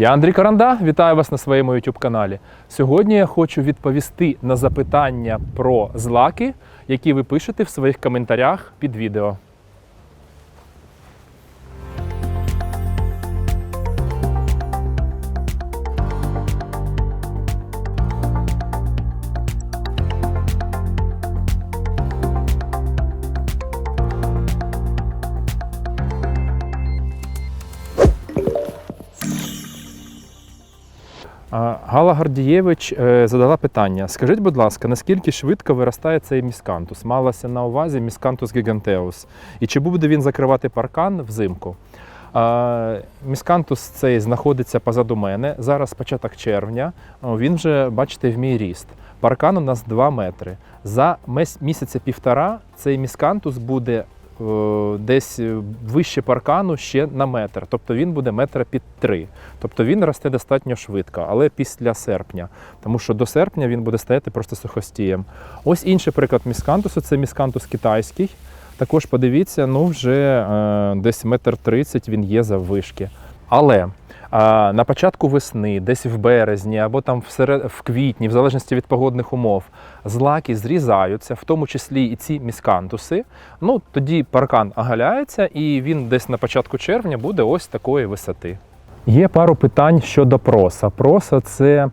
Я Андрій Каранда, вітаю вас на своєму YouTube каналі. Сьогодні я хочу відповісти на запитання про злаки, які ви пишете в своїх коментарях під відео. Гала Гардієвич е, задала питання: скажіть, будь ласка, наскільки швидко виростає цей міскантус? Малася на увазі міскантус гігантеус. І чи буде він закривати паркан взимку? Міскантус цей знаходиться позаду мене. Зараз початок червня. Він вже, бачите, в мій ріст. Паркан у нас 2 метри. За місяця півтора цей міскантус буде десь е, вище паркану ще на метр. Тобто він буде метра під три. Тобто він росте достатньо швидко, але після серпня, тому що до серпня він буде стояти просто сухостієм. Ось інший приклад міскантусу це міскантус китайський. Також подивіться, ну вже е, десь метр тридцять він є заввишки. Але на початку весни, десь в березні або там в квітні, в залежності від погодних умов, злаки зрізаються, в тому числі і ці міскантуси. Ну тоді паркан оголяється, і він десь на початку червня буде ось такої висоти. Є пару питань щодо проса. Проса це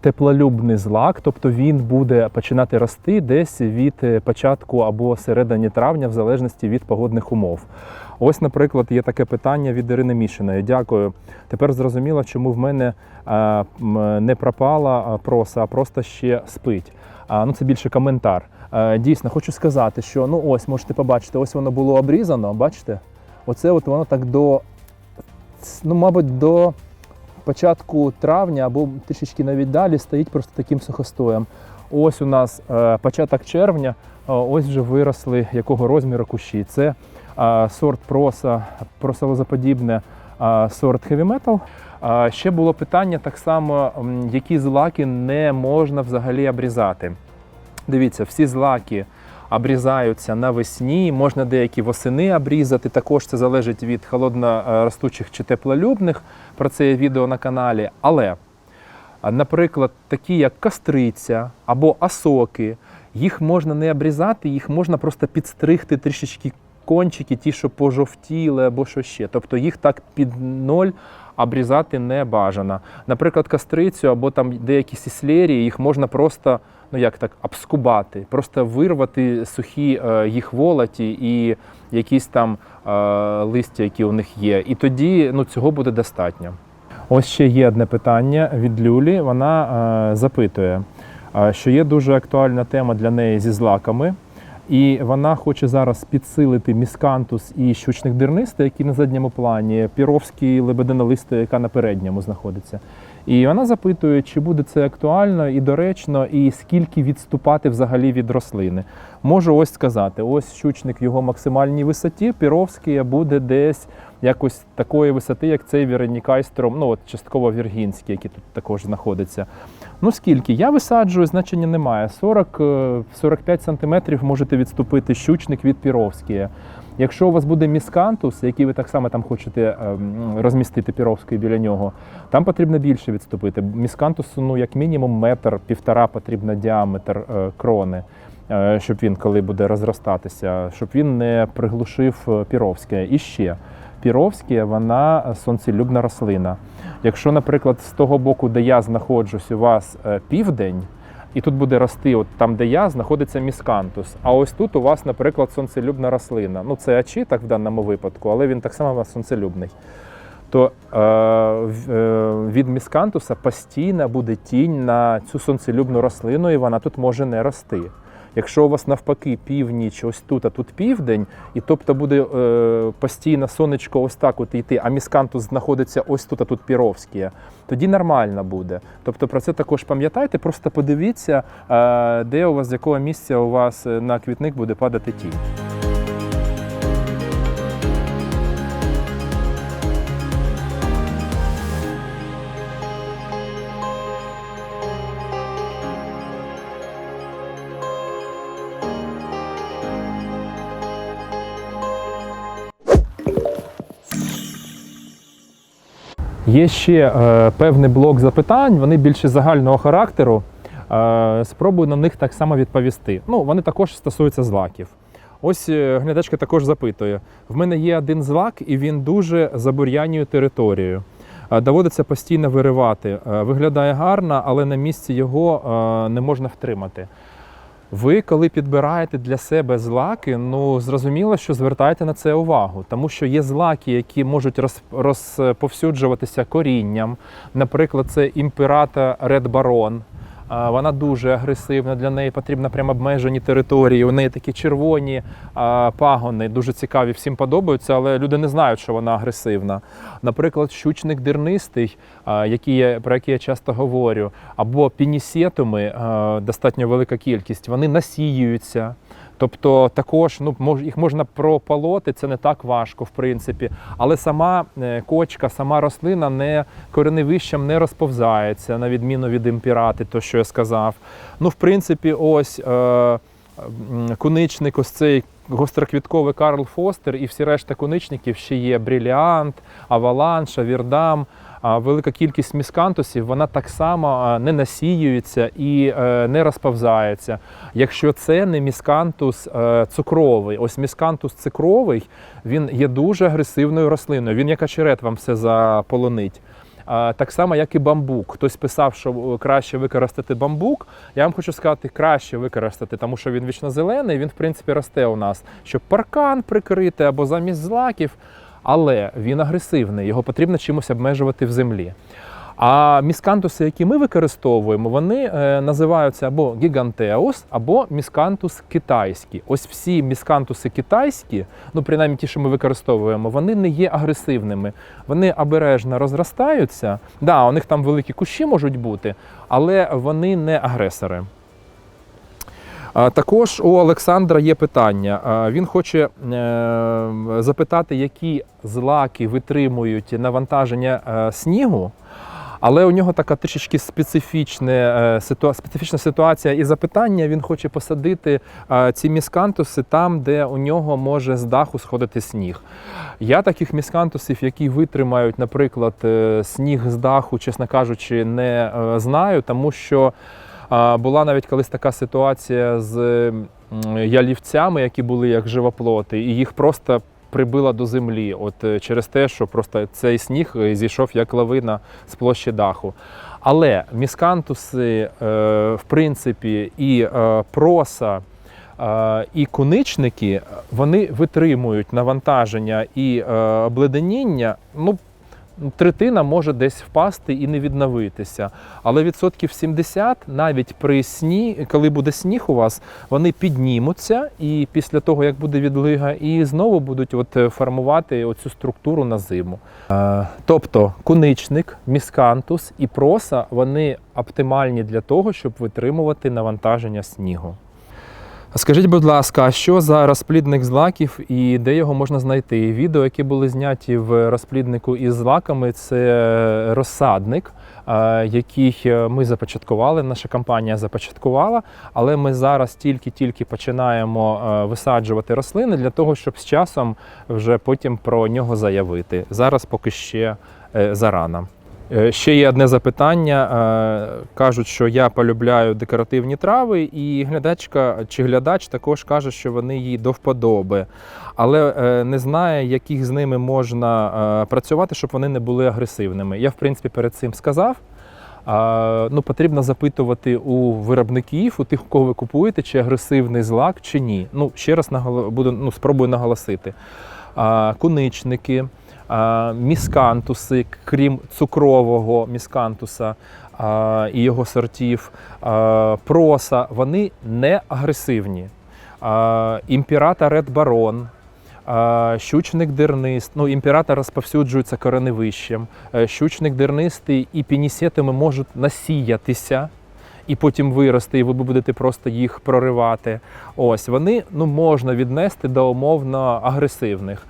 теплолюбний злак, тобто він буде починати рости десь від е, початку або середини травня, в залежності від погодних умов. Ось, наприклад, є таке питання від Ірини Мішиної. Дякую. Тепер зрозуміло, чому в мене е, не пропала е, проса, а просто ще спить. Ну, це більше коментар. Е, Дійсно, хочу сказати, що ну ось можете побачити, ось воно було обрізано. Бачите? Оце от воно так до ну, мабуть, до початку травня або трішечки навіть далі стоїть просто таким сухостоєм. Ось у нас початок червня, ось вже виросли якого розміру кущі. Це сорт проса, просолозоподібне, е, сорт. Е, ще було питання так само, які злаки не можна взагалі обрізати. Дивіться, всі злаки обрізаються навесні, можна деякі восени обрізати. Також це залежить від холодноростучих чи теплолюбних. Про це є відео на каналі. Але, наприклад, такі як кастриця або осоки, їх можна не обрізати, їх можна просто підстригти трішечки кончики, ті, що пожовтіли або що ще. Тобто їх так під ноль обрізати не бажано. Наприклад, кастрицю або там деякі сіслерії, їх можна просто ну як так, обскубати, просто вирвати сухі е, їх волоті і якісь там е, листя, які у них є. І тоді ну, цього буде достатньо. Ось ще є одне питання від Люлі. Вона е, запитує, що є дуже актуальна тема для неї зі злаками. І вона хоче зараз підсилити міскантус і щучних дернистий, які на задньому плані, піровські лебединолисти, яка на передньому знаходиться. І вона запитує, чи буде це актуально і доречно, і скільки відступати взагалі від рослини. Можу ось сказати: ось щучник в його максимальній висоті, піровський буде десь якось такої висоти, як цей Віронікайстром, ну от частково Віргінський, який тут також знаходиться. Ну скільки? Я висаджую, значення немає. 40-45 сантиметрів можете відступити щучник від піровської. Якщо у вас буде міскантус, який ви так само там хочете ем, розмістити піровський біля нього, там потрібно більше відступити. Міскантусу, ну як мінімум, метр, півтора потрібно діаметр е, крони, е, щоб він коли буде розростатися, щоб він не приглушив е, піровське. І ще піровське, вона сонцелюбна рослина. Якщо, наприклад, з того боку, де я знаходжусь, у вас е, південь. І тут буде рости, от там, де я, знаходиться міскантус. А ось тут у вас, наприклад, сонцелюбна рослина. Ну, це ачітак в даному випадку, але він так само у вас сонцелюбний. То е, е, від міскантуса постійно буде тінь на цю сонцелюбну рослину, і вона тут може не рости. Якщо у вас навпаки північ, ось тут, а тут південь, і тобто буде е, постійно сонечко ось так от йти, а міскантус знаходиться ось тут, а тут піровське, тоді нормально буде. Тобто про це також пам'ятайте, просто подивіться, е, де у вас, з якого місця у вас е, на квітник буде падати тінь. Є ще е, певний блок запитань, вони більше загального характеру. Е, спробую на них так само відповісти. Ну, вони також стосуються злаків. Ось е, глядачка також запитує: в мене є один злак, і він дуже забур'янює територію. Доводиться постійно виривати. Виглядає гарно, але на місці його не можна втримати. Ви, коли підбираєте для себе злаки, ну зрозуміло, що звертайте на це увагу, тому що є злаки, які можуть роз, розповсюджуватися корінням. Наприклад, це імперата Ред. А, Вона дуже агресивна, для неї потрібно прямо обмежені території. У неї такі червоні пагони, дуже цікаві, всім подобаються, але люди не знають, що вона агресивна. Наприклад, щучник дирнистий, які я, про який я часто говорю, або пінісетуми, достатньо велика кількість, вони насіюються. Тобто також ну, їх можна прополоти, це не так важко, в принципі. Але сама е, кочка, сама рослина не кореневищем не розповзається, на відміну від імпірати, то що я сказав. Ну, в принципі, ось е, куничник, ось цей гостроквітковий Карл Фостер і всі решта куничників ще є бріліант, аваланш, авірдам. Велика кількість міскантусів вона так само не насіюється і е, не розповзається. Якщо це не міскантус е, цукровий, ось міскантус цукровий, він є дуже агресивною рослиною. Він як очерет вам все заполонить. Так само, як і бамбук. Хтось писав, що е, краще використати бамбук. Я вам хочу сказати, краще використати, тому що він вічно зелений, він в принципі росте у нас, щоб паркан прикрити або замість злаків але він агресивний, його потрібно чимось обмежувати в землі. А міскантуси, які ми використовуємо, вони е, називаються або гігантеус, або міскантус китайський. Ось всі міскантуси китайські, ну принаймні ті, що ми використовуємо, вони не є агресивними. Вони обережно розростаються. Да, у них там великі кущі можуть бути, але вони не агресори. Також у Олександра є питання. Він хоче е, запитати, які злаки витримують навантаження е, снігу. Але у нього така трішечки е, специфічна ситуація і запитання. Він хоче посадити ці міскантуси там, де у нього може з даху сходити сніг. Я таких міскантусів, які витримають, наприклад, сніг з даху, чесно кажучи, не знаю, тому що. Була навіть колись така ситуація з ялівцями, які були як живоплоти, і їх просто прибило до землі. От е, через те, що просто цей сніг е, зійшов як лавина з площі даху. Але міскантуси, е, в принципі, і проса. І куничники вони витримують навантаження і обледеніння. Ну, третина може десь впасти і не відновитися. Але відсотків 70 навіть при сні, коли буде сніг у вас, вони піднімуться і після того, як буде відлига, і знову будуть от е, формувати оцю структуру на зиму. Е, Тобто куничник, міскантус і проса вони оптимальні для того, щоб витримувати навантаження снігу. Скажіть, будь ласка, що за розплідник злаків і де його можна знайти? Відео, які були зняті в розпліднику із злаками, це розсадник, е, який ми започаткували. Наша компанія започаткувала, але ми зараз тільки-тільки починаємо е, висаджувати рослини для того, щоб з часом вже потім про нього заявити. Зараз поки ще е, зарано. Е, Ще є одне запитання. Е, Кажуть, що я полюбляю декоративні трави, і глядачка чи глядач також каже, що вони їй до вподоби, але е, не знає, яких з ними можна працювати, щоб вони не були агресивними. Я, в принципі, перед цим сказав. Ну, потрібно запитувати у виробників, у тих, у кого ви купуєте, чи агресивний злак, чи ні. Ну, ще раз наголо... буду, ну, спробую наголосити. Куничники, міскантуси, крім цукрового міскантуса і його сортів, проса, вони не агресивні. Імпірата Ред Барон, щучник дернист, ну, імпірата розповсюджується кореневищем. Е, Щучник дернистий і пінісетами можуть насіятися. І потім вирости, і ви будете просто їх проривати. Ось вони ну можна віднести до умовно агресивних.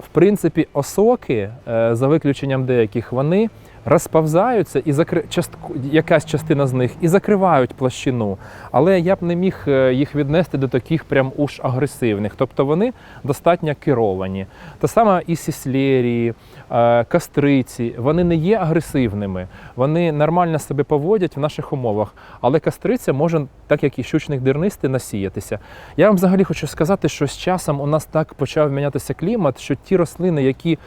В принципі, осоки, е, за виключенням деяких, вони розповзаються і закри... частку... якась частина з них і закривають площину. Але я б не міг е, їх віднести до таких прям уж агресивних. Тобто вони достатньо керовані. Та сама і сіслерії, е, кастриці, вони не є агресивними, вони нормально себе поводять в наших умовах. Але кастриця може, так як і щучник дернистий, насіятися. Я вам взагалі хочу сказати, що з часом у нас так почав мінятися клімат, що ті рослини, які,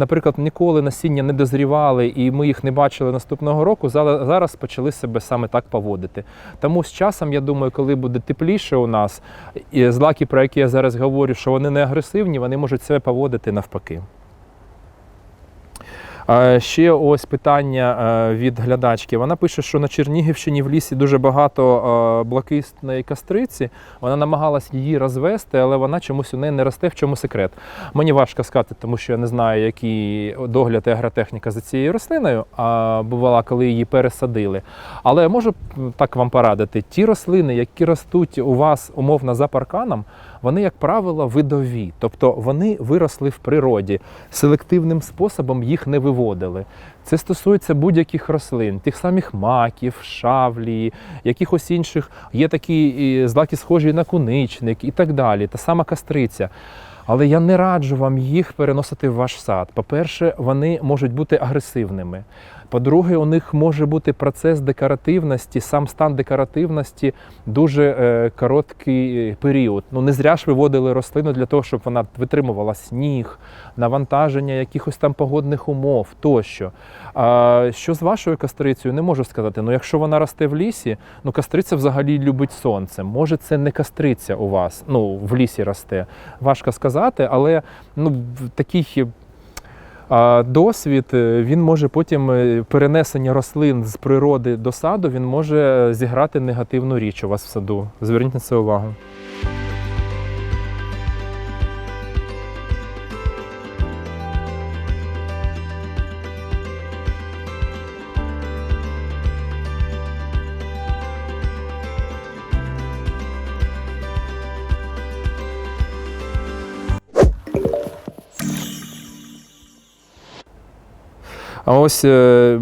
наприклад, ніколи насіння не дозрівали, і ми їх не бачили наступного року, зараз почали себе саме так поводити. Тому з часом, я думаю, коли буде тепліше у нас, і злаки, про які я зараз говорю, що вони не агресивні, вони можуть себе поводити навпаки. Ще ось питання е, від глядачки. Вона пише, що на Чернігівщині в лісі дуже багато е, блакисної кастриці. Вона намагалась її розвести, але вона чомусь у неї не росте. В чому секрет? Мені важко сказати, тому що я не знаю, який догляд і агротехніка за цією рослиною. А бувала, коли її пересадили. Але я можу так вам порадити: ті рослини, які ростуть у вас умовно за парканом, вони, як правило, видові, тобто вони виросли в природі, селективним способом їх не виводили. Це стосується будь-яких рослин, тих самих маків, шавлі, якихось інших. Є такі злаки, схожі на куничник і так далі, та сама кастриця. Але я не раджу вам їх переносити в ваш сад. По-перше, вони можуть бути агресивними. По-друге, у них може бути процес декоративності, сам стан декоративності дуже е, короткий період. Ну не зря ж виводили рослину для того, щоб вона витримувала сніг, навантаження якихось там погодних умов тощо. А що з вашою кастрицею, не можу сказати. Ну, якщо вона росте в лісі, ну кастриця взагалі любить сонце. Може, це не кастриця у вас, ну в лісі росте. Важко сказати, але ну такий досвід е, він може потім е, перенесення рослин з природи до саду, він може е, зіграти негативну річ у вас в саду. Зверніть на це увагу. А ось е, е,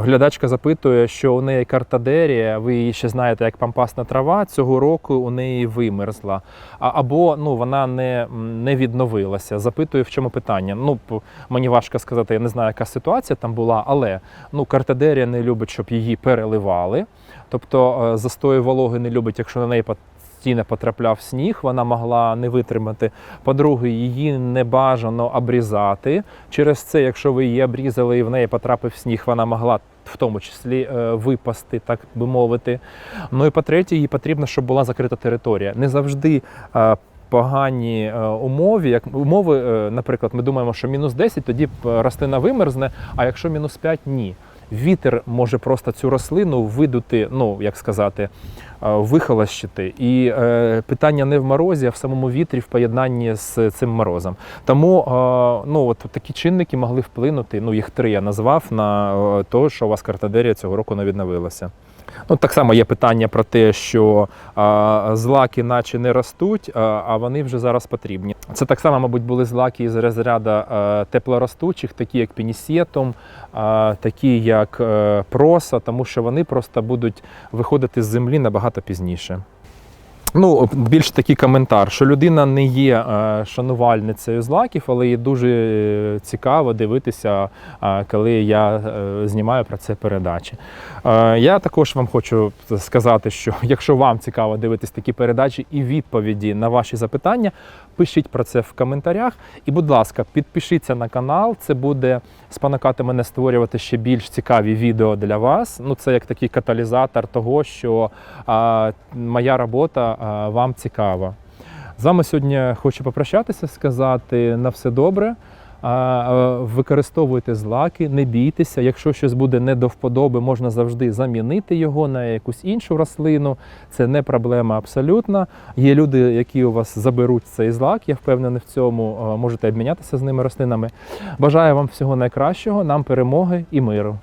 глядачка запитує, що у неї картадерія, ви її ще знаєте як пампасна трава, цього року у неї вимерзла. Або ну, вона не, не відновилася. Запитую, в чому питання. Ну, мені важко сказати, я не знаю, яка ситуація там була, але ну, картадерія не любить, щоб її переливали. Тобто е, застої вологи не любить, якщо на неї постійно потрапляв сніг, вона могла не витримати. По-друге, її не бажано обрізати. Через це, якщо ви її обрізали і в неї потрапив сніг, вона могла в тому числі е, випасти, так би мовити. Ну і по-третє, їй потрібно, щоб була закрита територія. Не завжди. е, Погані е, умови, як умови, наприклад, ми думаємо, що мінус 10, тоді рослина вимерзне, а якщо мінус 5 – ні. Вітер може просто цю рослину видути, ну як сказати, е, вихолощити. І е, питання не в морозі, а в самому вітрі в поєднанні з цим морозом. Тому е, ну, от такі чинники могли вплинути. Ну, їх три я назвав на те, що у вас картадерія цього року не відновилася. Ну, так само є питання про те, що а, злаки наче не ростуть, а, а вони вже зараз потрібні. Це так само, мабуть, були злаки із розряду а, теплоростучих, такі як пінісетум, а, такі як а, проса, тому що вони просто будуть виходити з землі набагато пізніше. Ну, більш такий коментар, що людина не є е, шанувальницею злаків, але їй дуже е, цікаво дивитися, е, коли я знімаю про це передачі. Я також вам хочу сказати, що якщо вам цікаво дивитись такі передачі і відповіді на ваші запитання, пишіть про це в коментарях. І, будь ласка, підпишіться на канал. Це буде спонукати мене створювати ще більш цікаві відео для вас. Ну, це як такий каталізатор того, що а, моя робота а, вам цікава. З вами сьогодні хочу попрощатися, сказати на все добре. Використовуйте злаки, не бійтеся. Якщо щось буде не до вподоби, можна завжди замінити його на якусь іншу рослину. Це не проблема абсолютно. Є люди, які у вас заберуть цей злак. Я впевнений в цьому. Можете обмінятися з ними рослинами. Бажаю вам всього найкращого, нам перемоги і миру.